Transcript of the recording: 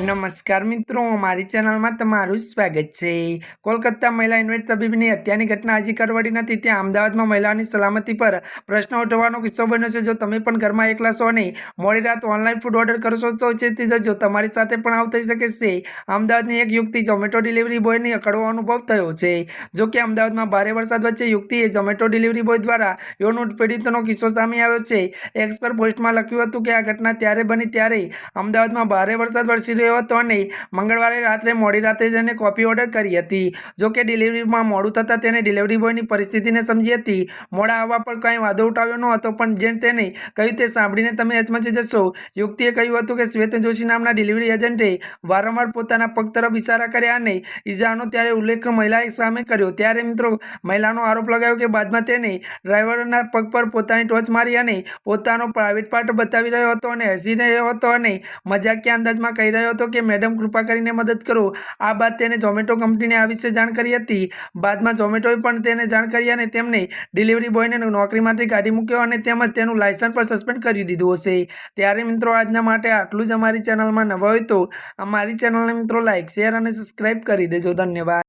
નમસ્કાર મિત્રો, મારી ચેનલમાં તમારું સ્વાગત છે. કોલકાતા મહિલા ઇન્વેટ તબીબની હત્યાની ઘટના હજી કરવાડી નથી. ત્યાં અમદાવાદમાં મહિલાઓની સલામતી પર પ્રશ્ન ઉઠવાનો કિસ્સો બન્યો છે. જો તમે પણ ઘરમાં એકલા છો અને મોડી રાત ઓનલાઈન ફૂડ ઓર્ડર કરશો તો ચેતી જજો. તમારી સાથે પણ આવું થઈ શકે છે. અમદાવાદની એક યુક્તિ ઝોમેટો ડિલિવરી બોયને અકળવો અનુભવ થયો છે. જો કે અમદાવાદમાં ભારે વરસાદ વચ્ચે યુક્તિએ ઝોમેટો ડિલિવરી બોય દ્વારા યૌન પીડિતનો કિસ્સો સામે આવ્યો છે. એક્સપર પોસ્ટમાં લખ્યું હતું કે આ ઘટના ત્યારે બની, ત્યારે અમદાવાદમાં ભારે વરસાદ વરસી રહ્યો હતો અને મંગળવારે રાત્રે મોડી રાત્રે તેને કોપી ઓર્ડર કરી હતી, જો કે ડિલિવરીમાં મોડું થતાં તેને ડિલિવરી બોયની પરિસ્થિતિને સમજી હતી. મોડા આવવા પર કાંઈ વાંધો ઉઠાવ્યો ન હતો, પણ જેમ તેને કહ્યું તે સાંભળીને તમે અચમચી જશો. યુવતીએ કહ્યું હતું કે શ્વેત જોશી નામના ડિલિવરી એજન્ટે વારંવાર પોતાના પગ તરફ ઇશારા કર્યા અને ઇજાનો ત્યારે ઉલ્લેખ મહિલાએ સામે કર્યો. ત્યારે મિત્રો, મહિલાનો આરોપ લગાવ્યો કે બાદમાં તેને ડ્રાઈવરના પગ પર પોતાની ટોચ મારી અને પોતાનો પ્રાઇવેટ પાર્ટ બતાવી રહ્યો હતો અને હસી રહ્યો હતો અને મજાકિયા અંદાજમાં કહી રહ્યો હતો કે મેડમ કૃપા કરીને મદદ કરો. આ બાદ તેને ઝોમેટો કંપનીને આ વિશે જાણ કરી હતી. બાદમાં ઝોમેટોએ પણ તેને જાણ કરી અને તેમને ડિલિવરી બોયને નોકરીમાંથી કાઢી મૂક્યો અને તેમજ તેનું લાયસન્સ પણ સસ્પેન્ડ કરી દીધું હશે. ત્યારે મિત્રો આજના માટે આટલું જ અમારી ચેનલમાં નવા હોય તો અમારી ચેનલને મિત્રો લાઇક શેર અને સબસ્ક્રાઈબ કરી દેજો. ધન્યવાદ.